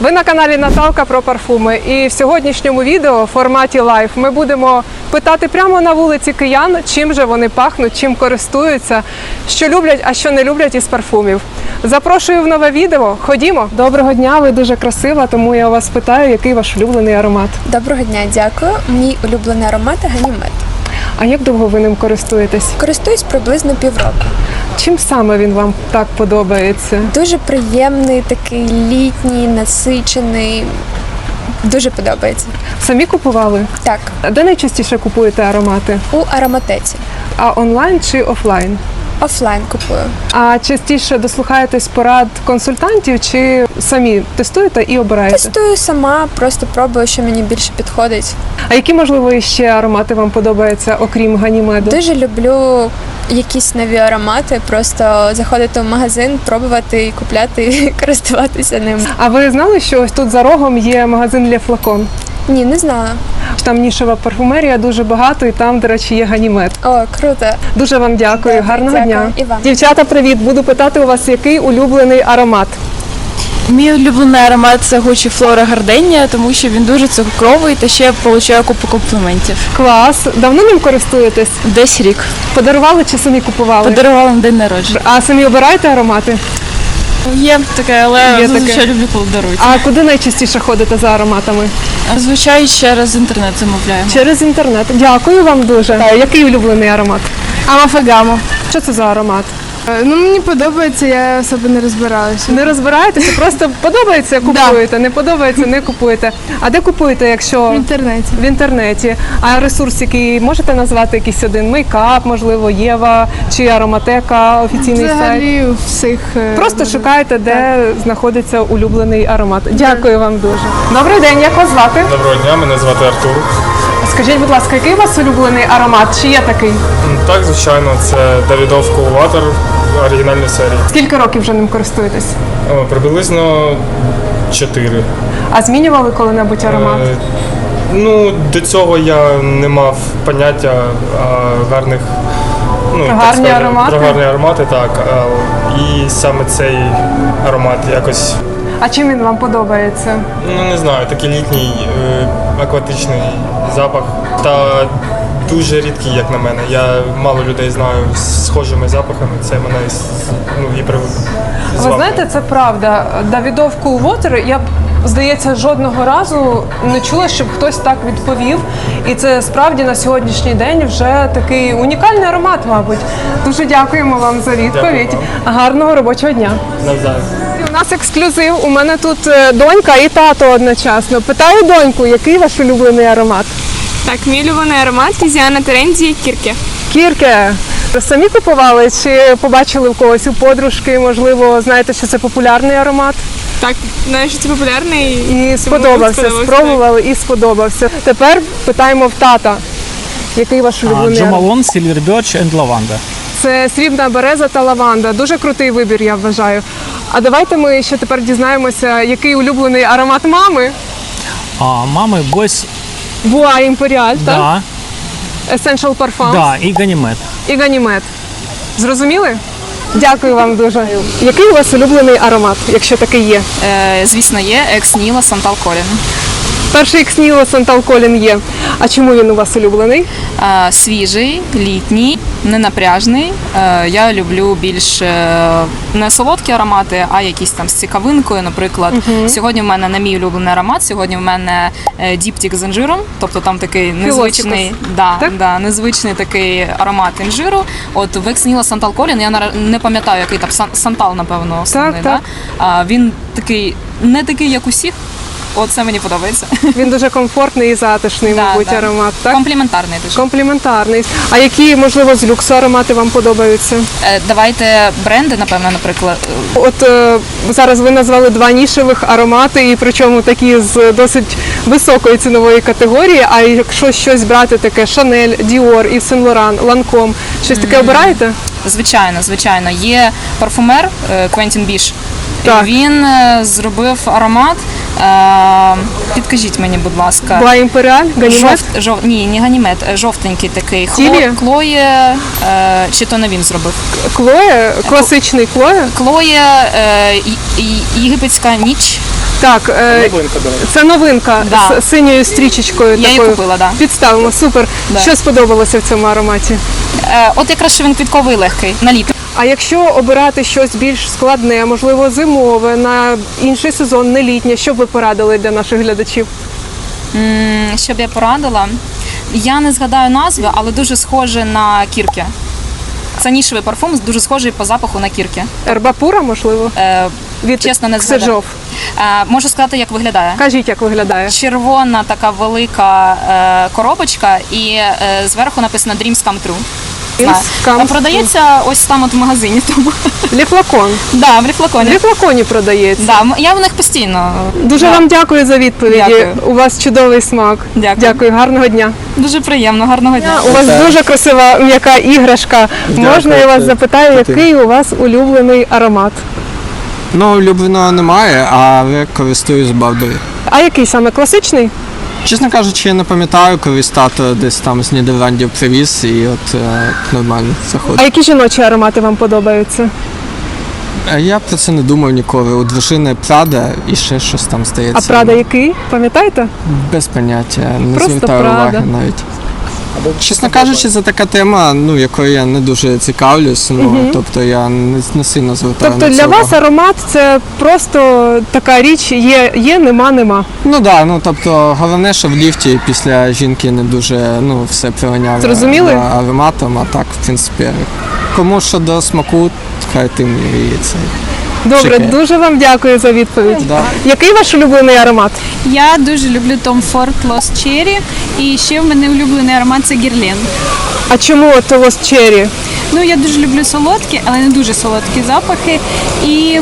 Ви на каналі Наталка про парфуми. І в сьогоднішньому відео в форматі лайв ми будемо питати прямо на вулиці киян, чим же вони пахнуть, чим користуються, що люблять, а що не люблять із парфумів. Запрошую в нове відео. Ходімо. Доброго дня, ви дуже красива, тому я вас питаю, який ваш улюблений аромат. Доброго дня, дякую. Мій улюблений аромат ганімет. А як довго ви ним користуєтесь? Користуюсь приблизно півроку. Чим саме він вам так подобається? Дуже приємний, такий літній, насичений. Дуже подобається. Самі купували? Так, Де найчастіше купуєте аромати? у ароматеці. А онлайн чи офлайн? Офлайн купую. А частіше дослухаєтесь порад консультантів чи самі тестуєте і обираєте? Тестую сама, просто пробую, що мені більше підходить. А які можливо ще аромати вам подобаються, окрім ганімеду? Дуже люблю якісь нові аромати, просто заходити в магазин, пробувати і купляти, і користуватися ним. А ви знали, що ось тут за рогом є магазин для флакон? Ні, не знала. Там нішева парфумерія дуже багато, і там, до речі, є ганімед. О, круто. Дуже вам дякую, Добре, гарного дякую. дня. І вам. Дівчата, привіт! Буду питати у вас, який улюблений аромат. Мій улюблений аромат це Гучі Флора Гарденія, тому що він дуже цукровий та ще получаю купу компліментів. Клас! Давно ним користуєтесь? Десь рік. Подарували чи самі купували? Подарувала на день народження. А самі обираєте аромати? Є таке, але Є зазвичай таке. люблю, коли дарують. А куди найчастіше ходите за ароматами? Зазвичай через інтернет замовляємо. Через інтернет. Дякую вам дуже. Який улюблений аромат? Амафагамо. Що це за аромат? Е, Ну мені подобається, я особо не розбиралася. Не розбираєтеся, просто подобається, купуєте, не подобається, не купуєте. А де купуєте, якщо В інтернеті. в інтернеті? А ресурс, який можете назвати якийсь один? Мейкап, можливо, Єва чи ароматека, офіційний сайт. Взагалі у всіх. е, Просто шукайте, де знаходиться улюблений аромат. Дякую вам дуже. Добрий день, як вас звати? Доброго дня, мене звати Артур. Скажіть, будь ласка, який у вас улюблений аромат? Чи є такий? Так, звичайно, це Давідов Cool оригінальної серії. Скільки років вже ним користуєтесь? О, Приблизно 4. А змінювали коли-небудь аромат? Е, Ну, до цього я не мав поняття а, гарних. Ну, Про так гарні сказати, аромати? Про гарні аромати, так. А, І саме цей аромат якось, А чим він вам подобається? ну не знаю, такий літній е, акватичний запах. Та дуже рідкий, як на мене. Я мало людей знаю з схожими запахами. Це мене ну, і при... Ви знаєте, це правда. Давідов Cool Water, я б, здається, жодного разу не чула, щоб хтось так відповів. І це справді на сьогоднішній день вже такий унікальний аромат, мабуть. Дуже дякуємо вам за відповідь. Гарного робочого дня. навзаєм. У нас ексклюзив. У мене тут е, донька і тато одночасно. Питаю доньку, який ваш улюблений аромат? Так, мій улюблений аромат Тізіана Терензі Кірки. Кірке. Самі купували чи побачили в когось у подружки? Можливо, знаєте, що це популярний аромат? Так, знаю, що це популярний І сподобався, спробували і сподобався. Тепер питаємо в тата. Який ваш улюблений? Джо аромат? Малон, Silver Birch. Це срібна береза та лаванда. Дуже крутий вибір, я вважаю. А давайте ми ще тепер дізнаємося, який улюблений аромат мами. А, мамы Бойс, Буа Імперіаль, так? да, Essential Parfums да, и Ганимед. і Ганімед. Зрозуміли? Дякую вам дуже. Який у вас улюблений аромат, якщо такий є? Е, звісно, є екс Ніла Сантал Колін. Перший Ксніло Сантал Колін є. А чому він у вас улюблений? Е, свіжий, літній, ненапряжний. Е, я люблю більш е, не солодкі аромати, а якісь там з цікавинкою. Наприклад, сьогодні в мене не мій улюблений аромат. Сьогодні в мене діптік з інжиром, тобто там такий незвичний, да, так? да, незвичний такий аромат інжиру. От в екс Ніла Сантал Колін, я не пам'ятаю, який там Сантал, напевно, основний. так. Да? А, він такий не такий, як усіх. Оце мені подобається. Він дуже комфортний і затишний, Да, мабуть, да. аромат. Так? Компліментарний дуже. Компліментарний. А які, можливо, з люксу аромати вам подобаються? Е, Давайте бренди, напевно, наприклад. От е, зараз ви назвали два нішевих аромати, і причому такі з досить високої цінової категорії. А якщо щось брати таке Шанель, Діор, Ів Сен Лоран, Ланком, щось таке обираєте? Звичайно, звичайно, є парфумер е, Квентін Біш. Так. Він е, зробив аромат. е, Підкажіть мені, будь ласка. Буа Імперіаль, Ганімед? Жовт, жов, ні, не ганімет, е, жовтенький такий. Тілі? Хло, Клоє, чи то не він зробив? Клоє, класичний Клоє. Клоє, єгипетська ніч. Так, е, це новинка Да. з синьою стрічечкою. Я її такою. купила, да. Підставимо, супер. Да. Що сподобалося в цьому ароматі? От якраз що він квітковий легкий на літо. А якщо обирати щось більш складне, можливо, зимове, на інший сезон, не літнє, що б ви порадили для наших глядачів? М, Що б я порадила? Я не згадаю назви, але дуже схоже на кірки. Це нішевий парфум, дуже схожий по запаху на кірки. Ербапура, можливо? Е, Від чесно, не згадаю. Ксержов. е, можу сказати, як виглядає. Кажіть, як виглядає. Червона така велика е, коробочка, і е, зверху написано Dreams Come True. Е, Продається ось там от в магазині. Тому Ліфлакон. да, в рефлаконі. В ліфлаконі продається. Да, я в них постійно. Дуже Да. вам дякую за відповіді. Дякую. У вас чудовий смак. Дякую. Дякую, гарного дня. Дуже приємно, гарного дня. У вас дуже красива м'яка іграшка. Можна я вас запитаю, який у вас улюблений аромат? Ну, улюбленого немає, але користуюсь бавдою. А який саме класичний? Чесно кажучи, я не пам'ятаю, колись тато десь там з Нідерландів привіз і от е, нормально А які жіночі аромати вам подобаються? А я про це не думав ніколи. У дружини Прада і ще щось там А стається. Прада який? Пам'ятаєте? Без поняття, не Просто звертаю Прада. уваги навіть. Чесно кажучи, це така тема, ну якою я не дуже цікавлюсь. Ну тобто я не, не сильно звертаю Тобто на це для вас аромат це просто така річ, є, є, нема, нема. Ну так, да, ну тобто головне, що в ліфті після жінки не дуже ну все прилиняло Зрозуміли? ароматом, а так, в принципі, кому що до смаку, хай тим і це. Добре, Чекає. дуже вам дякую за відповідь. Да. Який ваш улюблений аромат? Я дуже люблю Tom Ford Lost Cherry. І ще в мене улюблений аромат це Гірлен. А чому от Lost Cherry? Ну я дуже люблю солодкі, але не дуже солодкі запахи. І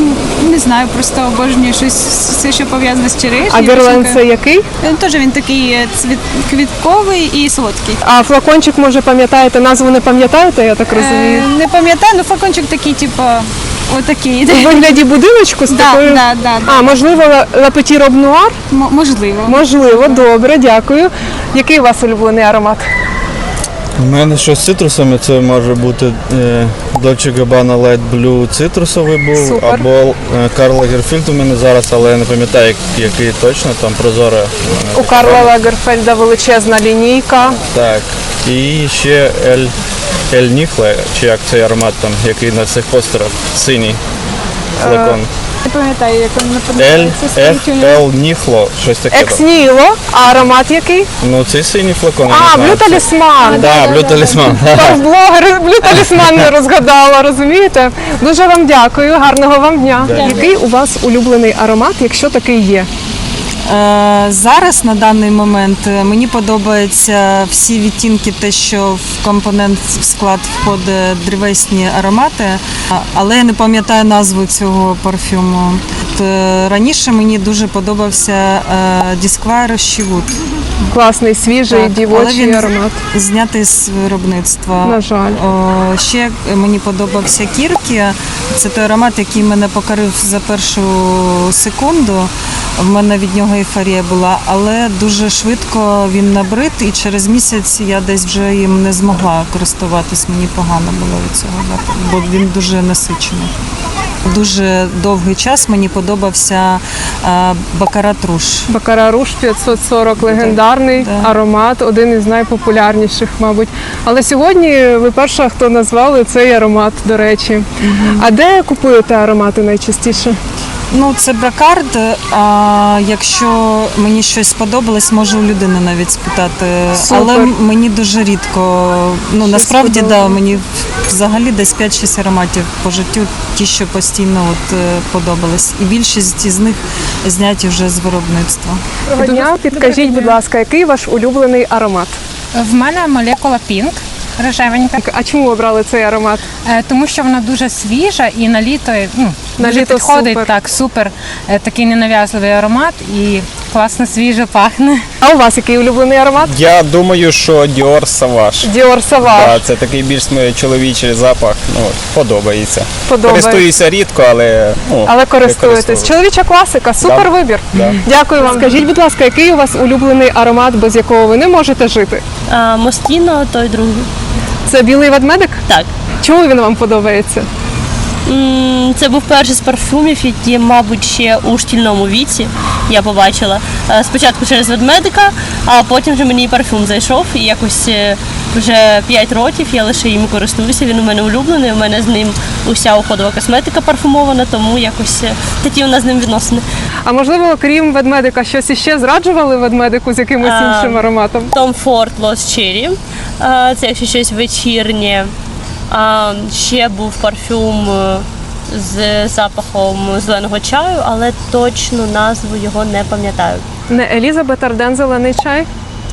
не знаю, просто обожнюю щось все, що пов'язане з черешнею. А Герлен це який? Е, Теж він такий е, цвіт, квітковий і солодкий. А флакончик, може, пам'ятаєте, назву не пам'ятаєте, я так розумію. Е, не пам'ятаю, ну флакончик такий, типу, отакий. У вигляді будиночку з Да, такою. да, да, да. А, можливо, Ла Петі Роб Нуар? М- можливо. Можливо, добре, дякую. Який у вас улюблений аромат? У мене що з цитрусами, це може бути е, Dolce Gabbana Light Blue цитрусовий був, Супер. або е, Карл Лагерфільд у мене зараз, але я не пам'ятаю, як- який точно, там прозора. е, У Карла Лагерфельда величезна лінійка. Так. І ще Ель, Ель Ніхле, чи як цей аромат там, який на цих постерах, синій флакон. Не пам'ятаю, як він не Ель, подобається. Ел Ніхло, щось таке. Екс там. Ніло, а аромат який? Ну, цей синій флакон. я А, не блю знаю. талісман. Да, блю талісман. Блогер блю талісман не розгадала, розумієте? Дуже вам дякую, гарного вам дня. Який у вас улюблений аромат, якщо такий є? Е, Зараз на даний момент е, мені подобаються всі відтінки, те, що в компонент в склад входить древесні аромати, але я не пам'ятаю назву цього парфюму. Е, Раніше мені дуже подобався Disquire Shivut. Класний, свіжий, Так, але дівочий він аромат. знятий з виробництва. На жаль. О, ще мені подобався Кіркі. Це той аромат, який мене покорив за першу секунду. В мене від нього ейфорія була, але дуже швидко він набрид, і через місяць я десь вже їм не змогла користуватись. Мені погано було від цього, бо він дуже насичений. Дуже довгий час мені подобався Бакарат Руш. Бакара Руш 540 легендарний Да. аромат, один із найпопулярніших, мабуть. Але сьогодні ви перша, хто назвали цей аромат, до речі. А де купуєте аромати найчастіше? Ну, це бракард. А якщо мені щось сподобалось, можу у людини навіть спитати. Супер. Але мені дуже рідко. Ну Щось насправді да, мені взагалі десь 5-6 ароматів по життю, ті, що постійно от е, подобались. І більшість із них зняті вже з виробництва. Доброго дня, підкажіть, будь ласка, який ваш улюблений аромат? В мене молекула Pink, рожевенька, А чому обрали цей аромат? Е, тому що вона дуже свіжа і на літо ну, На дуже літо підходить супер. так, супер. Е, Такий ненав'язливий аромат і класно свіже пахне. А у вас який улюблений аромат? Я думаю, що Dior Savage. Dior Sauvage. Так, це такий більш чоловічий запах. Ну, подобається. Подобається. Користуюся рідко, але ну, Але користуєтесь. Чоловіча класика, супер вибір. Да. Дякую вам. Скажіть, будь ласка, який у вас улюблений аромат, без якого ви не можете жити? А, Москіно, той другий. Це білий ведмедик? Так. Чому він вам подобається? М, Це був перший з парфумів, які, мабуть, ще у шкільному віці я побачила. Е, Спочатку через ведмедика, а потім вже мені і парфюм зайшов. І якось е, вже 5 років я лише їм користуюся. Він у мене улюблений. У мене з ним уся уходова косметика парфумована, тому якось е, такі у нас з ним відносини. А можливо, крім ведмедика, щось іще зраджували ведмедику з якимось А, іншим ароматом? Tom Ford Lost Cherry. Е, Це якщо щось вечірнє. А, Ще був парфюм е, з запахом зеленого чаю, але точну назву його не пам'ятаю. Не Елізабет Арден зелений чай.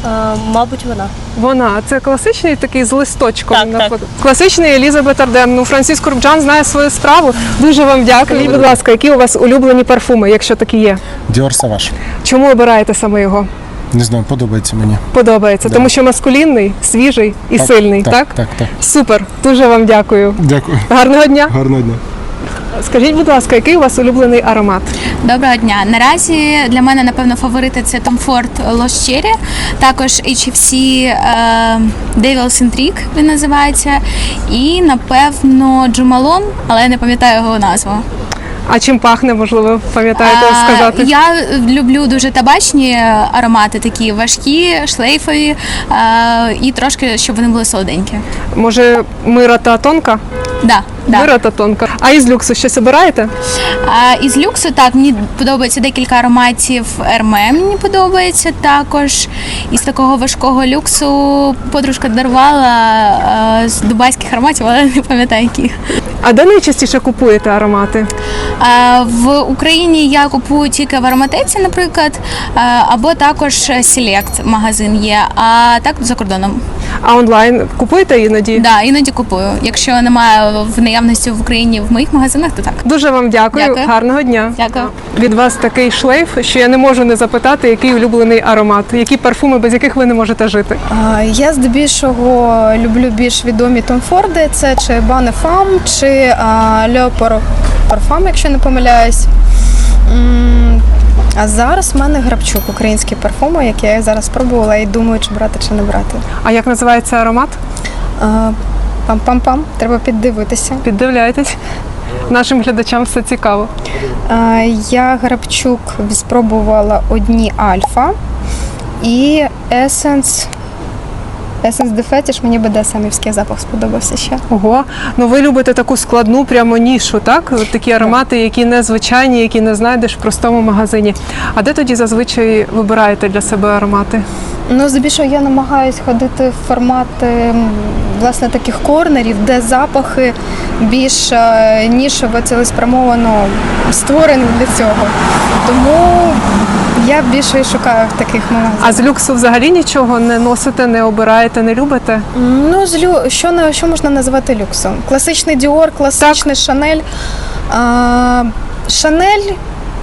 Е, Мабуть, вона. Вона це класичний такий з листочком. Так, на так. фото. Класичний Елізабет Арден. Ну, Франсіс Курбджан знає свою справу. Дуже вам дякую. Скажіть, будь ласка, які у вас улюблені парфуми, якщо такі є? Діор Саваш. Чому обираєте саме його? Не знаю, подобається мені. Подобається, Да. тому що маскулінний, свіжий і Так, сильний, так, так? так, так. Супер, дуже вам дякую. Дякую. Гарного дня. Гарного дня. Скажіть, будь ласка, який у вас улюблений аромат? Доброго дня. Наразі для мене, напевно, фаворити це Tom Ford Cherry, також HFC е, Devil's Intrigue він називається. І, напевно, Джумалон, але я не пам'ятаю його назву. А чим пахне, можливо, пам'ятаєте сказати? Я люблю дуже табачні аромати, такі важкі, шлейфові е, і трошки, щоб вони були солоденькі. Може, мира та тонка? Да, да. Мира та тонка. А із люксу щось обираєте? А, із люксу так мені подобається декілька ароматів Ерме. Мені подобається також. Із такого важкого люксу подружка дарувала а, з дубайських ароматів, але не пам'ятаю які. А де найчастіше купуєте аромати? А, в Україні я купую тільки в ароматеці, наприклад, або також Select магазин є, а так за кордоном. А онлайн купуєте іноді? Да, іноді купую. Якщо немає в наявності в Україні в моїх магазинах, то так. Дуже вам дякую. Дякую. Гарного дня. Дякую. Від вас такий шлейф, що я не можу не запитати, який улюблений аромат, які парфуми, без яких ви не можете жити. А, Я здебільшого люблю більш відомі Том Форди, це чи Бане Фам, чи Леопор Парфам, якщо не помиляюсь. А зараз в мене Грабчук, українські парфуми, які я зараз спробувала і думаю, чи брати, чи не брати. А як називається аромат? Пам-пам-пам, треба піддивитися. Піддивляйтесь. Нашим глядачам все цікаво. Я Грабчук спробувала одні альфа і. Essence de Fetish, мені BDSM-івський запах сподобався ще. Ого, ну ви любите таку складну прямо нішу, так? От такі аромати, які незвичайні, які не знайдеш в простому магазині. А де тоді зазвичай вибираєте для себе аромати? Ну, здебільшого я намагаюсь ходити в формати власне таких корнерів, де запахи більш е, нішево цілеспрямовано створені для цього. Тому я більше і шукаю в таких магазинах. А з люксу взагалі нічого не носите, не обираєте, не любите? Ну, з лю... що, на- що можна назвати люксом? Класичний Діор, класичний Шанель. А, Шанель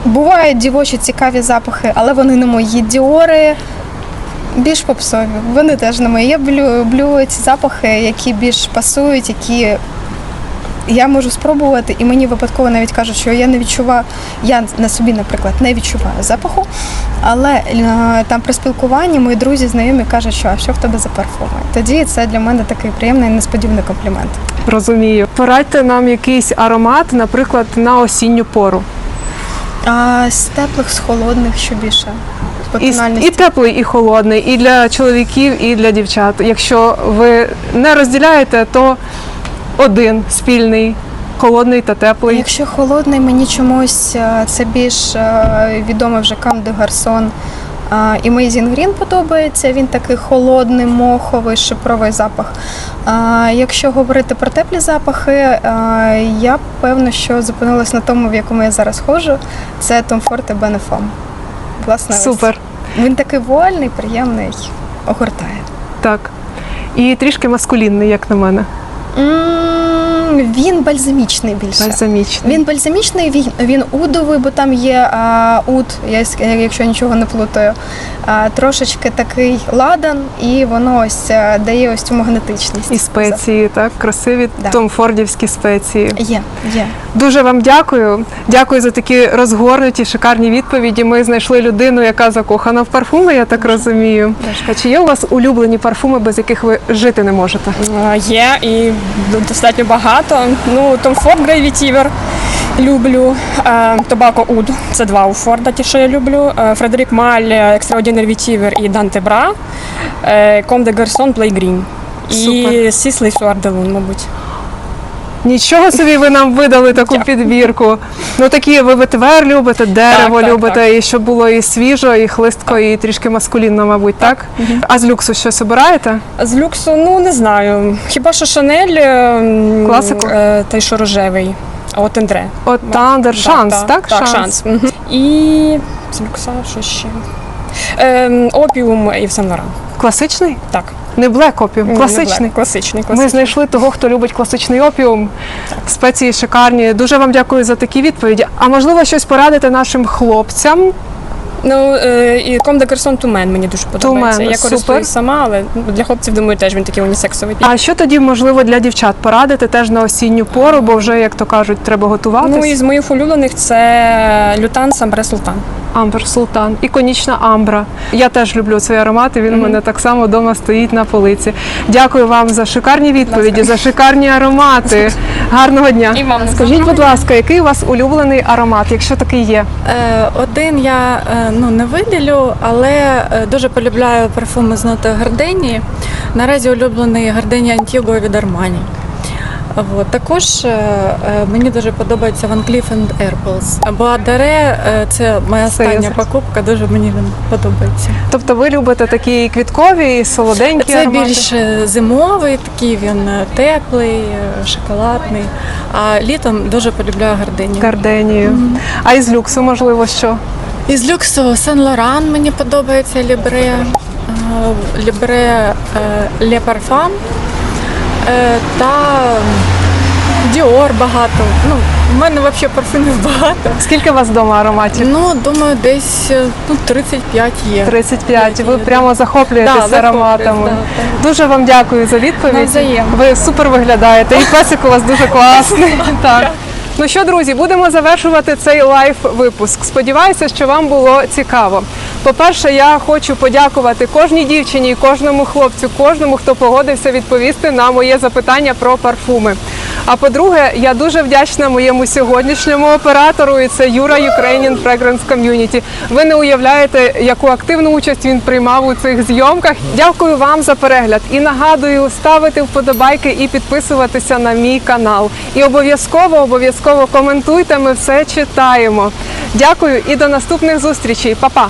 бувають дівочі цікаві запахи, але вони не мої. Діори більш попсові. Вони теж не мої. Я люблю, люблю ці запахи, які більш пасують, які я можу спробувати, і мені випадково навіть кажуть, що я не відчуваю, я на собі, наприклад, не відчуваю запаху, але е, там при спілкуванні мої друзі, знайомі кажуть, що а що в тебе за парфуми. Тоді це для мене такий приємний несподіваний комплімент. Розумію. Порадьте нам якийсь аромат, наприклад, на осінню пору. А з теплих, з холодних, що більше? І, і теплий, і холодний, і для чоловіків, і для дівчат. Якщо ви не розділяєте, то один спільний, холодний та теплий. Якщо холодний, мені чомусь е, це більш е, відомий вже Кам де Гарсон. І Мейзін Грін подобається, він такий холодний, моховий, шипровий запах. Якщо говорити про теплі запахи, е, я певно, що зупинилась на тому, в якому я зараз ходжу. Це Tom Ford і Benefam. Ось. Супер. Він такий вольний, приємний, огортає. Так. І трішки маскулінний, як на мене. М, Він бальзамічний більше. Бальзамічний. Він бальзамічний, він, він удовий, бо там є а, уд, я якщо нічого не плутаю, а, трошечки такий ладан, і воно ось а, дає ось цю магнетичність. І спеції, так, красиві Да. томфордівські спеції. Є, є. Дуже вам дякую. Дякую за такі розгорнуті, шикарні відповіді. Ми знайшли людину, яка закохана в парфуми, я так розумію. А чи є у вас улюблені парфуми, без яких ви жити не можете? Є і достатньо багато. Багато. Ну, Tom Ford Grey Vetiver люблю. Е, Tobacco Oud, це два у Форда, ті, що я люблю. Е, Фредерік Маль, Extraordinary Vetiver і Dante Bra. Е, Comme de Garçon Play Green. І Сіслey Суарделун, мабуть. Нічого собі ви нам видали таку підбірку. Ну такі ви ветвер любите, дерево Так, так, любите, і щоб було і свіжо, і хлистко, і трішки маскулінно, мабуть, так? А з люксу щось обираєте? З люксу, ну не знаю. Хіба що Шанель ем, Класику? е, той, що рожевий. От Ендре. От Тандер, шанс, так? Так, шанс. Мгм. І з люкса, що ще? Ем, опіум і Сен Лоран. Класичний? Так. Не блек опіум, класичний. не класичний. Black, класичний, Ми знайшли того, хто любить класичний опіум. Спеції шикарні. Дуже вам дякую за такі відповіді. А можливо, щось порадити нашим хлопцям? Ну, е, і de Garçon Tumen мені дуже подобається. Тумен, Я супер. користуюсь сама, але для хлопців, думаю, теж він такий унісексовий. А що тоді можливо для дівчат порадити теж на осінню пору, бо вже, як то кажуть, треба готуватись? Ну, із моїх улюблених це Лютан Самбре Султан. Амбер Султан, іконічна амбра. Я теж люблю цей аромат, і він у мене так само вдома стоїть на полиці. Дякую вам за шикарні відповіді, за шикарні аромати. Гарного дня. І вам Скажіть, будь ласка, який у вас улюблений аромат, якщо такий є? Е, Один я е, ну, не виділю, але е, дуже полюбляю парфуми з нотою гарденії. Наразі улюблений гарденія Антіго від Армані. От. Також е, е, мені дуже подобається Van Cleef Arpels. Боадаре це моя остання покупка, дуже мені він подобається. Тобто ви любите такі квіткові, солоденькі Це аромати? більш зимовий, такий він теплий, шоколадний. А літом дуже полюбляю гарденію. Гарденію. А із люксу, можливо, що? Із люксу Сен Лоран мені подобається Лібре, е, Лібре е, Ле Парфам е, та Діор багато. Ну, в мене взагалі парфумів багато. Скільки у вас вдома ароматів? Ну, думаю, десь ну, 35 є. 35. Ви прямо захоплюєтесь Да, ароматами. да, Дуже вам дякую за відповідь. Навзаєм. Ви супер виглядаєте. І песик у вас дуже класний. так. Ну що, друзі, будемо завершувати цей лайф випуск. Сподіваюся, що вам було цікаво. По-перше, я хочу подякувати кожній дівчині кожному хлопцю, кожному, хто погодився відповісти на моє запитання про парфуми. А по-друге, я дуже вдячна моєму сьогоднішньому оператору, і це Юра Ukrainian Fragrance Community. Ви не уявляєте, яку активну участь він приймав у цих зйомках. Дякую вам за перегляд і нагадую ставити вподобайки і підписуватися на мій канал. І обов'язково, обов'язково коментуйте. Ми все читаємо. Дякую і до наступних зустрічей. Па-па!